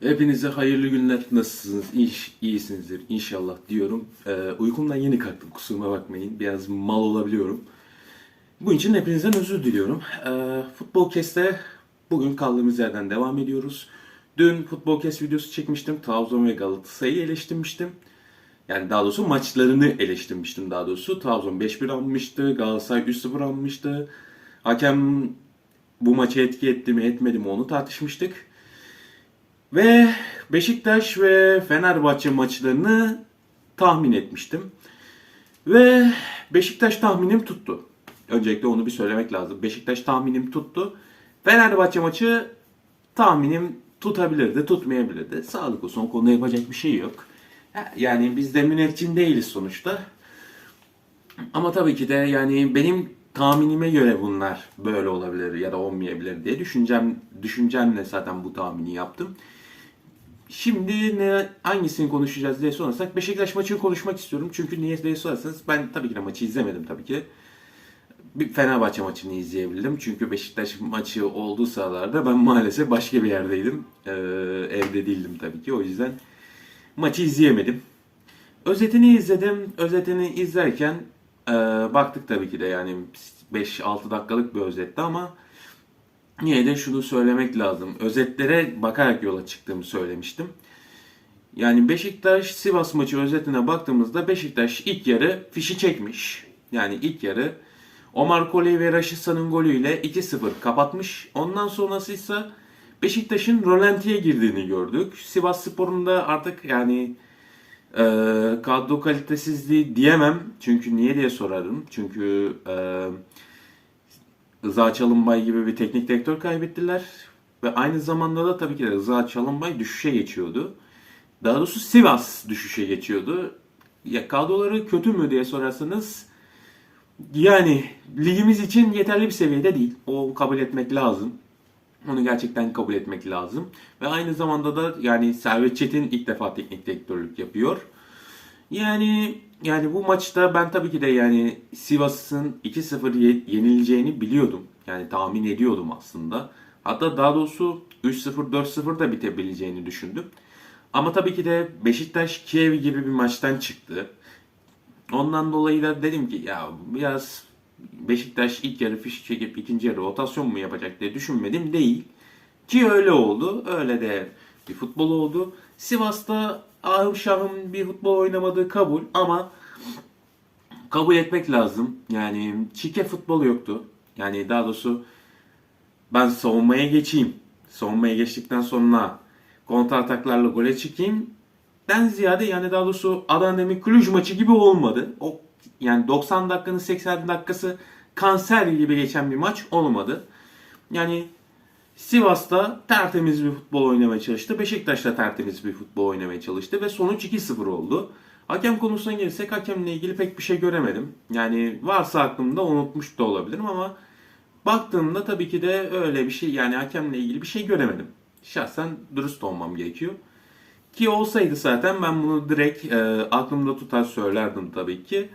Hepinize hayırlı günler. Nasılsınız? İş, iyisinizdir inşallah diyorum. Ee, uykumdan yeni kalktım kusuruma bakmayın. Biraz mal olabiliyorum. Bunun için hepinizden özür diliyorum. Ee, Futbol Kest'e bugün kaldığımız yerden devam ediyoruz. Dün Futbol Kest videosu çekmiştim. Trabzon ve Galatasaray'ı eleştirmiştim. Yani daha doğrusu maçlarını eleştirmiştim daha doğrusu. Trabzon 5-1 almıştı. Galatasaray 3-0 almıştı. Hakem bu maçı etki etti mi etmedi mi onu tartışmıştık. Ve Beşiktaş ve Fenerbahçe maçlarını tahmin etmiştim. Ve Beşiktaş tahminim tuttu. Öncelikle onu bir söylemek lazım. Beşiktaş tahminim tuttu. Fenerbahçe maçı tahminim tutabilirdi, tutmayabilirdi. Sağlık olsun o konuda yapacak bir şey yok. Yani biz de müneccin değiliz sonuçta. Ama tabii ki de yani benim tahminime göre bunlar böyle olabilir ya da olmayabilir diye düşüncem düşüncemle zaten bu tahmini yaptım. Şimdi ne hangisini konuşacağız diye sorarsak Beşiktaş maçını konuşmak istiyorum. Çünkü niye diye sorarsanız ben tabii ki de maçı izlemedim tabii ki. Bir Fenerbahçe maçını izleyebildim. Çünkü Beşiktaş maçı olduğu sıralarda ben maalesef başka bir yerdeydim. Ee, evde değildim tabii ki. O yüzden maçı izleyemedim. Özetini izledim. Özetini izlerken e, baktık tabii ki de yani 5-6 dakikalık bir özetti ama yine de şunu söylemek lazım. Özetlere bakarak yola çıktığımı söylemiştim. Yani Beşiktaş Sivas maçı özetine baktığımızda Beşiktaş ilk yarı fişi çekmiş. Yani ilk yarı Omar Koley ve Raşitsa'nın golüyle 2-0 kapatmış. Ondan sonrası ise Beşiktaş'ın rolantiye girdiğini gördük. Sivas Spor'un da artık yani e, kadro kalitesizliği diyemem. Çünkü niye diye sorarım. Çünkü e, Rıza Çalınbay gibi bir teknik direktör kaybettiler. Ve aynı zamanda da tabii ki de Rıza Çalınbay düşüşe geçiyordu. Daha doğrusu Sivas düşüşe geçiyordu. Ya kadroları kötü mü diye sorarsanız yani ligimiz için yeterli bir seviyede değil. O kabul etmek lazım. Onu gerçekten kabul etmek lazım. Ve aynı zamanda da yani Servet Çetin ilk defa teknik direktörlük yapıyor. Yani yani bu maçta ben tabii ki de yani Sivas'ın 2-0 ye- yenileceğini biliyordum. Yani tahmin ediyordum aslında. Hatta daha doğrusu 3-0 4-0 da bitebileceğini düşündüm. Ama tabii ki de Beşiktaş Kiev gibi bir maçtan çıktı. Ondan dolayı da dedim ki ya biraz Beşiktaş ilk yarı fiş çekip ikinci yarı rotasyon mu yapacak diye düşünmedim değil. Ki öyle oldu. Öyle de bir futbol oldu. Sivas'ta ahım şahım bir futbol oynamadığı kabul ama kabul etmek lazım. Yani çike futbol yoktu. Yani daha doğrusu ben savunmaya geçeyim. Savunmaya geçtikten sonra kontra ataklarla gole çıkayım. Ben ziyade yani daha doğrusu Adana Demir Cluj maçı gibi olmadı. O yani 90 dakikanın 80 dakikası kanser gibi geçen bir maç olmadı. Yani Sivas'ta tertemiz bir futbol oynamaya çalıştı. Beşiktaş'ta tertemiz bir futbol oynamaya çalıştı ve sonuç 2-0 oldu. Hakem konusuna gelirsek hakemle ilgili pek bir şey göremedim. Yani varsa aklımda unutmuş da olabilirim ama baktığımda tabii ki de öyle bir şey yani hakemle ilgili bir şey göremedim. Şahsen dürüst olmam gerekiyor. Ki olsaydı zaten ben bunu direkt e, aklımda tutar söylerdim tabii ki.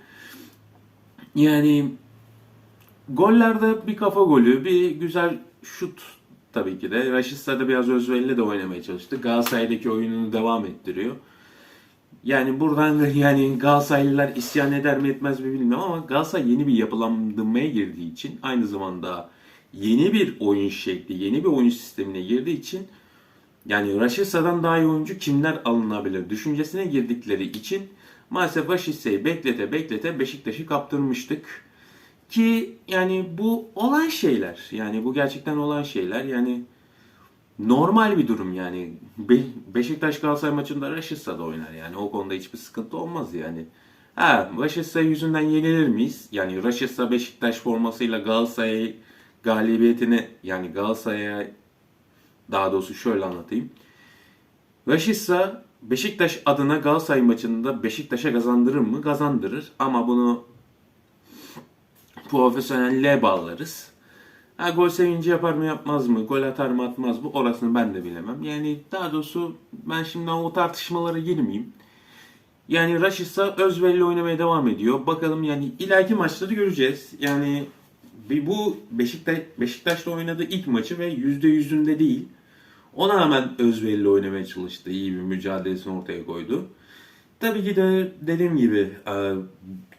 Yani gollerde bir kafa golü, bir güzel şut tabii ki de. Da biraz özverili de oynamaya çalıştı. Galatasaray'daki oyununu devam ettiriyor. Yani buradan da yani Galatasaraylılar isyan eder mi etmez mi bilmiyorum ama Galatasaray yeni bir yapılandırmaya girdiği için aynı zamanda yeni bir oyun şekli, yeni bir oyun sistemine girdiği için yani Raşitsa'dan daha iyi oyuncu kimler alınabilir düşüncesine girdikleri için maalesef Raşitsa'yı beklete beklete Beşiktaş'ı kaptırmıştık. Ki yani bu olan şeyler. Yani bu gerçekten olan şeyler. Yani normal bir durum yani. Be- Beşiktaş Galatasaray maçında Raşitsa da oynar yani. O konuda hiçbir sıkıntı olmaz yani. Ha, Raşitsa yüzünden yenilir miyiz? Yani Raşitsa Beşiktaş formasıyla Galatasaray galibiyetini yani Galatasaray'a daha doğrusu şöyle anlatayım. Raşitsa Beşiktaş adına Galatasaray maçında Beşiktaş'a kazandırır mı? Kazandırır. Ama bunu profesyonelliğe bağlarız. Ha, gol sevinci yapar mı yapmaz mı? Gol atar mı atmaz mı? Orasını ben de bilemem. Yani daha doğrusu ben şimdi o tartışmalara girmeyeyim. Yani Raşitsa özverili oynamaya devam ediyor. Bakalım yani ileriki maçları göreceğiz. Yani bu Beşiktaş Beşiktaş'ta oynadığı ilk maçı ve yüzde yüzünde değil. Ona rağmen özverili oynamaya çalıştı. İyi bir mücadelesini ortaya koydu. Tabii ki de dediğim gibi e,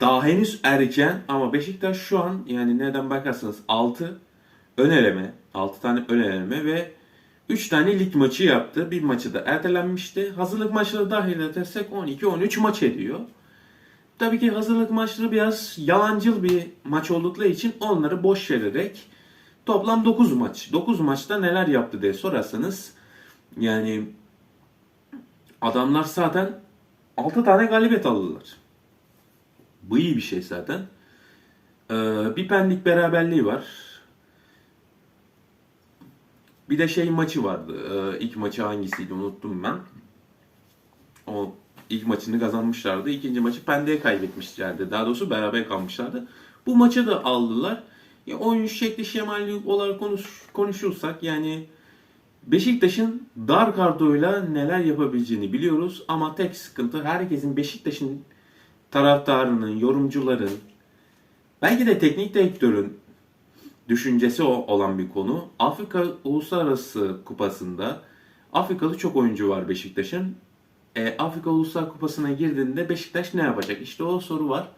daha henüz erken ama Beşiktaş şu an yani nereden bakarsanız 6 ön eleme, 6 tane ön eleme ve 3 tane lig maçı yaptı. Bir maçı da ertelenmişti. Hazırlık maçları dahil edersek 12-13 maç ediyor. Tabii ki hazırlık maçları biraz yalancıl bir maç oldukları için onları boş vererek toplam 9 maç. 9 maçta neler yaptı diye sorarsanız yani adamlar zaten 6 tane galibiyet aldılar. Bu iyi bir şey zaten. Ee, bir pendik beraberliği var. Bir de şey maçı vardı. Ee, ilk maçı hangisiydi unuttum ben. O ilk maçını kazanmışlardı. İkinci maçı Pendik'e kaybetmişlerdi. Daha doğrusu beraber kalmışlardı. Bu maçı da aldılar. Ya oyun şekli şemali olarak konuş, konuşursak yani Beşiktaş'ın dar kadroyla neler yapabileceğini biliyoruz ama tek sıkıntı herkesin Beşiktaş'ın taraftarının, yorumcuların, belki de teknik direktörün düşüncesi olan bir konu. Afrika Uluslararası Kupası'nda Afrikalı çok oyuncu var Beşiktaş'ın. E, Afrika Uluslar Kupası'na girdiğinde Beşiktaş ne yapacak? İşte o soru var.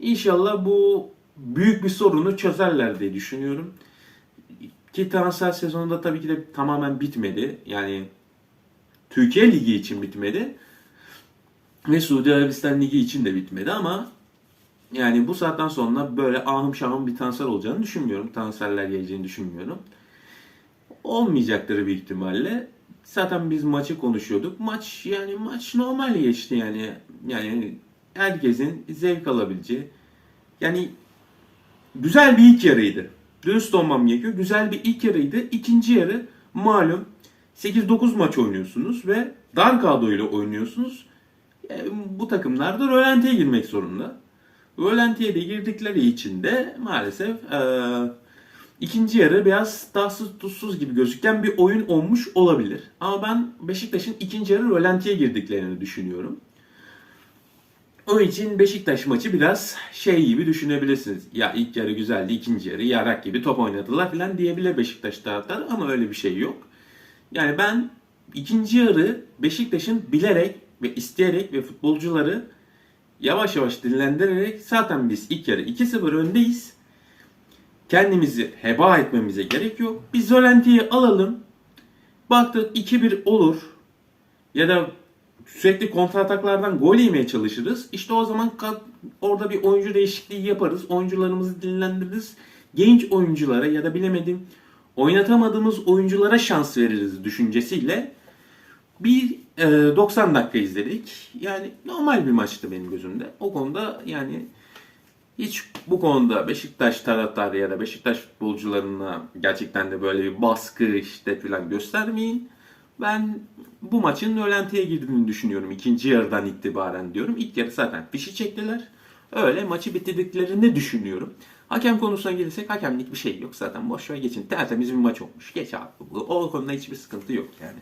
İnşallah bu büyük bir sorunu çözerler diye düşünüyorum. Ki transfer sezonunda tabii ki de tamamen bitmedi. Yani Türkiye Ligi için bitmedi. Ve Suudi Arabistan Ligi için de bitmedi ama yani bu saatten sonra böyle ahım şahım bir transfer olacağını düşünmüyorum. Transferler geleceğini düşünmüyorum. Olmayacaktır büyük ihtimalle. Zaten biz maçı konuşuyorduk. Maç yani maç normal geçti yani. Yani herkesin zevk alabileceği. Yani güzel bir ilk yarıydı. Dürüst olmam gerekiyor. Güzel bir ilk yarıydı. İkinci yarı malum 8-9 maç oynuyorsunuz ve dar kadroyla oynuyorsunuz. E, bu takımlar da rölantiye girmek zorunda. Rölantiye de girdikleri için de maalesef e, ikinci yarı biraz tatsız tuzsuz gibi gözüken bir oyun olmuş olabilir. Ama ben Beşiktaş'ın ikinci yarı rölantiye girdiklerini düşünüyorum. O için Beşiktaş maçı biraz şey gibi düşünebilirsiniz. Ya ilk yarı güzeldi, ikinci yarı yarak gibi top oynadılar falan diyebilir Beşiktaş taraftarı ama öyle bir şey yok. Yani ben ikinci yarı Beşiktaş'ın bilerek ve isteyerek ve futbolcuları yavaş yavaş dinlendirerek zaten biz ilk yarı 2-0 öndeyiz. Kendimizi heba etmemize gerek yok. Biz Zolenti'yi alalım. Baktık 2-1 olur. Ya da sürekli kontrataklardan gol yemeye çalışırız. İşte o zaman orada bir oyuncu değişikliği yaparız. Oyuncularımızı dinlendiririz. Genç oyunculara ya da bilemedim oynatamadığımız oyunculara şans veririz düşüncesiyle bir e, 90 dakika izledik. Yani normal bir maçtı benim gözümde. O konuda yani hiç bu konuda Beşiktaş taraftarı ya da Beşiktaş futbolcularına gerçekten de böyle bir baskı işte falan göstermeyin. Ben bu maçın rölantiye girdiğini düşünüyorum ikinci yarıdan itibaren diyorum. İlk yarı zaten fişi çektiler. Öyle maçı bitirdiklerini düşünüyorum. Hakem konusuna gelirsek hakemlik bir şey yok zaten. Boş ver geçin. Tertemiz bir maç olmuş. Geç abi. O konuda hiçbir sıkıntı yok yani.